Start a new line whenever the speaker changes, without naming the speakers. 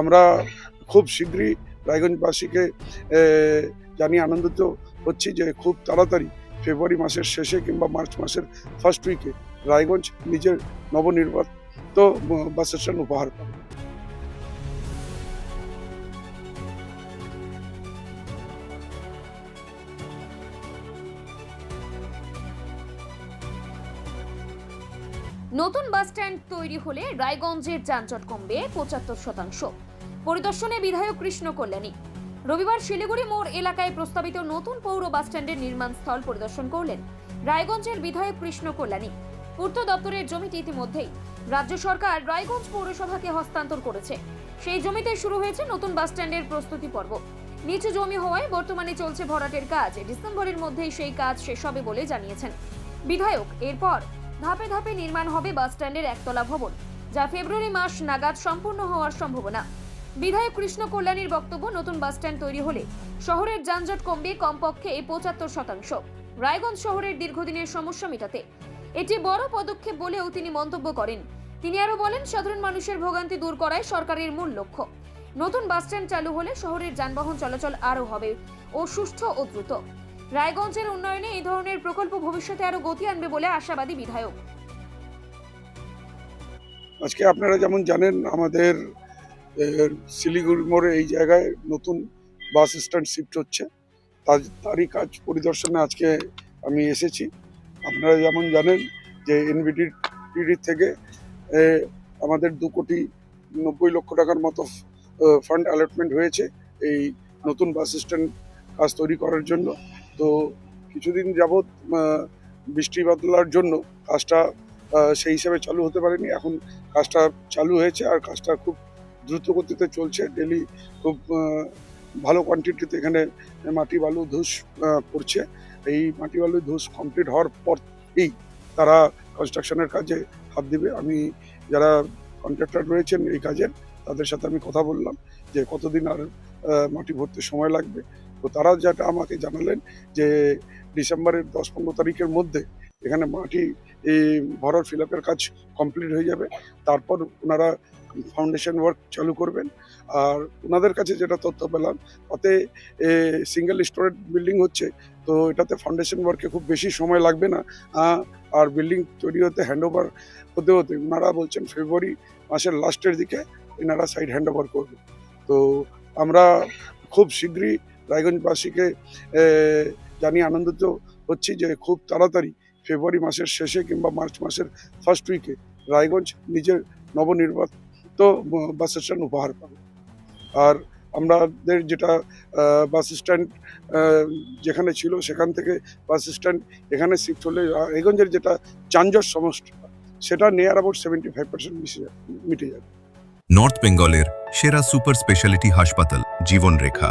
আমরা খুব শীঘ্রই রায়গঞ্জবাসীকে জানিয়ে আনন্দিত হচ্ছি যে খুব তাড়াতাড়ি ফেব্রুয়ারি মাসের শেষে কিংবা মার্চ মাসের ফার্স্ট উইকে রায়গঞ্জ নিজের নবনির্বাচিত বাস স্টেশন উপহার পাবে।
নতুন বাস স্ট্যান্ড তৈরি হলে রায়গঞ্জের যানজট কমবে পঁচাত্তর শতাংশ। পরিদর্শনে বিধায়ক কৃষ্ণ কল্যাণী। রবিবার শিলিগুড়ি মোড় এলাকায় প্রস্তাবিত নতুন পৌর বাস স্ট্যান্ডের নির্মাণ স্থল পরিদর্শন করলেন রায়গঞ্জের বিধায়ক কৃষ্ণ কল্যাণী। পূর্ত দপ্তরের জমিটি ইতিমধ্যেই রাজ্য সরকার রায়গঞ্জ পৌরসভাকে হস্তান্তর করেছে। সেই জমিতে শুরু হয়েছে নতুন বাস স্ট্যান্ডের প্রস্তুতি পর্ব। নিচু জমি হওয়ায় বর্তমানে চলছে ভরাটের কাজ। ডিসেম্বরের মধ্যেই সেই কাজ শেষ হবে বলে জানিয়েছেন বিধায়ক। এরপর ধাপে ধাপে নির্মাণ হবে বাস স্ট্যান্ডের একতলা ভবন, যা ফেব্রুয়ারি মাস নাগাদ সম্পূর্ণ হওয়ার সম্ভাবনা। বিধায়ক কৃষ্ণ কল্যাণীর বক্তব্য, নতুন বাস স্ট্যান্ড তৈরি হলে শহরের যানজট কমবে কমপক্ষে এই পঁচাত্তর শতাংশ। রায়গঞ্জ শহরের দীর্ঘদিনের সমস্যা মেটাতে। এটি বড় পদক্ষেপ বলেও তিনি মন্তব্য করেন। তিনি আরও বলেন, সাধারণ মানুষের ভোগান্তি দূর করাই সরকারের মূল লক্ষ্য। নতুন বাস স্ট্যান্ড চালু হলে শহরের যানবাহন চলাচল আরও হবে ও সুষ্ঠু ও দ্রুত। রায়গঞ্জের উন্নয়নে এই ধরনের প্রকল্প ভবিষ্যতে আরও গতি আনবে বলে আশাবাদী বিধায়ক।
আজকে আপনারা যেমন জানেন, আমাদের শিলিগুড়ি মোড়ে এই জায়গায় নতুন বাস স্ট্যান্ড শিফট হচ্ছে। তার, তারই কাজ পরিদর্শনে আজকে আমি এসেছি। আপনারা যেমন জানেন যে এনবিডি থেকে আমাদের দু কোটি নব্বই লক্ষ টাকার মতো ফান্ড অ্যালটমেন্ট হয়েছে এই নতুন বাস স্ট্যান্ড কাজ তৈরি করার জন্য। তো কিছুদিন যাবৎ বৃষ্টি বাদলার জন্য কাজটা সেই হিসাবে চালু হতে পারেনি। এখন কাজটা চালু হয়েছে আর কাজটা খুব দ্রুত গতিতে চলছে। ডেলি খুব ভালো কোয়ান্টিটিতে এখানে মাটি বালু ধূস পড়ছে। এই মাটি বালু ধূস কমপ্লিট হওয়ার পরেই তারা কনস্ট্রাকশনের কাজে হাত দিবে। আমি যারা কন্ট্রাক্টর রয়েছেন এই কাজের, তাদের সাথে আমি কথা বললাম যে কতদিন আর মাটি ভরতে সময় লাগবে। তো তারা যেটা আমাকে জানালেন যে ডিসেম্বরের দশ পনেরো তারিখের মধ্যে এখানে মাটি ভরার ফিল কাজ কমপ্লিট হয়ে যাবে। তারপর ওনারা ফাউন্ডেশন ওয়ার্ক চালু করবেন। আর ওনাদের কাছে যেটা তথ্য পেলাম, তাতে সিঙ্গেল স্টোরেজ বিল্ডিং হচ্ছে, তো এটাতে ফাউন্ডেশন ওয়ার্কে খুব বেশি সময় লাগবে না। আর বিল্ডিং তৈরি হতে হ্যান্ড ওভার হতে হতে ওনারা বলছেন ফেব্রুয়ারি মাসের লাস্টের দিকে এনারা সাইড হ্যান্ড ওভার করবে। তো আমরা খুব শীঘ্রই রায়গঞ্জবাসীকে জানিয়ে আনন্দিত হচ্ছি যে খুব তাড়াতাড়ি ফেব্রুয়ারি মাসের শেষে কিংবা মার্চ মাসের ফার্স্ট উইকে রায়গঞ্জ নিজের নবনির্বাচিত বাস স্ট্যান্ড উপহার পাবে। আর আমাদের যেটা বাস স্ট্যান্ড যেখানে ছিল সেখান থেকে বাস স্ট্যান্ড এখানে শিফট হলে রায়গঞ্জের যেটা যানজট সমস্যা, সেটা near about seventy five percent মিটে যাবে
নর্থ বেঙ্গলের সেরা সুপার স্পেশালিটি হাসপাতাল, জীবনরেখা।